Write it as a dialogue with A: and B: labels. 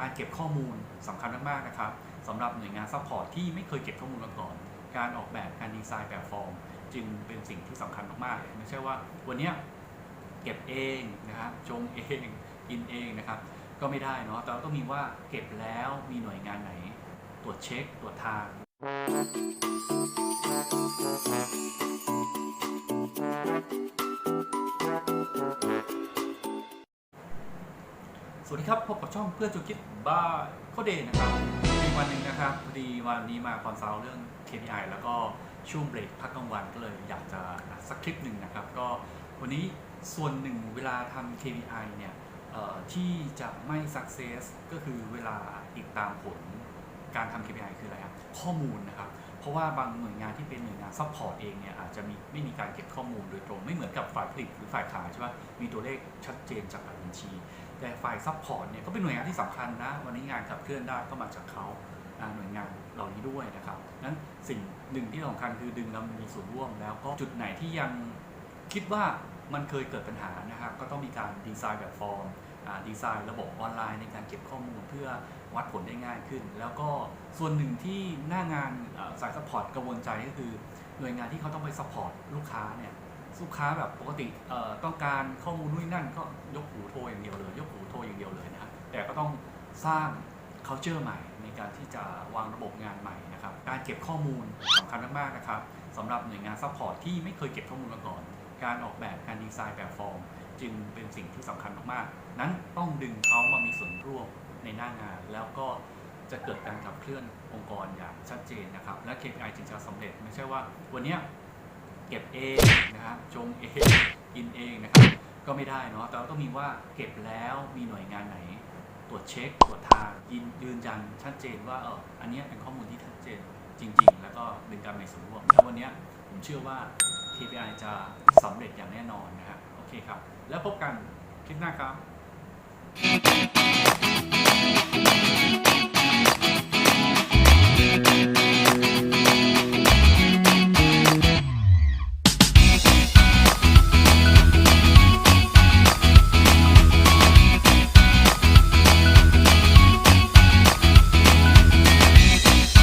A: การเก็บข้อมูลสำคัญมากๆนะครับสำหรับหน่วยงานซัพพอร์ตที่ไม่เคยเก็บข้อมูลมาก่อน การออกแบบการดีไซน์แบบฟอร์ม จึงเป็นสิ่งที่สำคัญมากๆไม่ใช่ว่าวันนี้เก็บเองนะครับชงเองกินเองนะครับ ก็ไม่ได้เนาะแต่เราต้องมีว่าเก็บแล้วมีหน่วยงานไหน ตรวจเช็คตรวจทาง สวัสดีครับ พบกับช่องเพื่อจุกิจบ้าโคเดย์นะครับมีวันหนึ่งนะครับพอดีวันนี้มาคอนซัลท์เรื่อง KPI แล้วก็ช่วงเบรกพักกลางวันก็เลยอยากจะสักคลิปหนึ่งนะครับ ก็วันนี้ส่วนหนึ่งเวลาทำ KPI เนี่ยที่จะไม่ success ก็คือเวลาติดตามผล การทำ KPI คืออะไรครับข้อมูลนะครับ เพราะว่าบางหน่วยงานที่เป็นหน่วยงานซัพพอร์ตเองเนี่ยอาจจะมีไม่มีการเก็บข้อมูลโดยตรง ไม่เหมือนกับฝ่ายผลิตหรือฝ่ายขายใช่ไหมมีตัวเลขชัดเจนจากบัญชี แต่ฝ่ายซัพพอร์ตเนี่ยก็เป็นหน่วยงานที่สำคัญนะ วันนี้งานขับเคลื่อนได้ก็มาจากเขาหน่วยงานเหล่านี้ด้วยนะครับนั้นสิ่งหนึ่งที่สำคัญคือดึงเรามีส่วนร่วม แล้วก็จุดไหนที่ยังคิดว่ามันเคยเกิดปัญหานะครับก็ต้องมีการดีไซน์แบบฟอร์ม ดีไซน์ระบบออนไลน์ในการเก็บข้อมูลเพื่อวัดผลได้ง่ายขึ้น แล้วก็ส่วนหนึ่งที่หน้างานสายซัพพอร์ตกังวลใจก็คือหน่วยงานที่เขาต้องไปซัพพอร์ตลูกค้าเนี่ยลูกค้าแบบปกติต้องการข้อมูลนู่นนั่นก็ยกหูโทรอย่างเดียวเลย ยกหูโทรอย่างเดียวเลยนะแต่ก็ต้องสร้าง culture ใหม่ ในการที่จะวางระบบงานใหม่นะครับการเก็บข้อมูลสำคัญมากๆนะครับสำหรับหน่วยงานซัพพอร์ตที่ไม่เคยเก็บข้อมูลมาก่อน การออกแบบการดีไซน์แบบฟอร์ม จึงเป็นสิ่งที่สำคัญมากๆ นั้นต้องดึงเขามามีส่วนร่วมในหน้างาน แล้วก็จะเกิดการขับเคลื่อนองค์กรอย่างชัดเจนนะครับ และ KPI จึงจะสำเร็จไม่ใช่ว่าวันนี้เก็บเองนะครับชงเองกินเองนะครับ ก็ไม่ได้เนาะแต่เราต้องมีว่าเก็บแล้วมีหน่วยงานไหน ตรวจเช็คตรวจทางยืนยืนยันชัดเจนว่าเอออันนี้เป็นข้อมูลที่ชัดเจนจริง ๆ แล้วก็เป็นการในส่วนร่วมแล้ววันนี้ผมเชื่อว่า KPI จะสำเร็จอย่างแน่นอนนะครับโอเคครับ แล้วพบกันคลิปหน้าครับ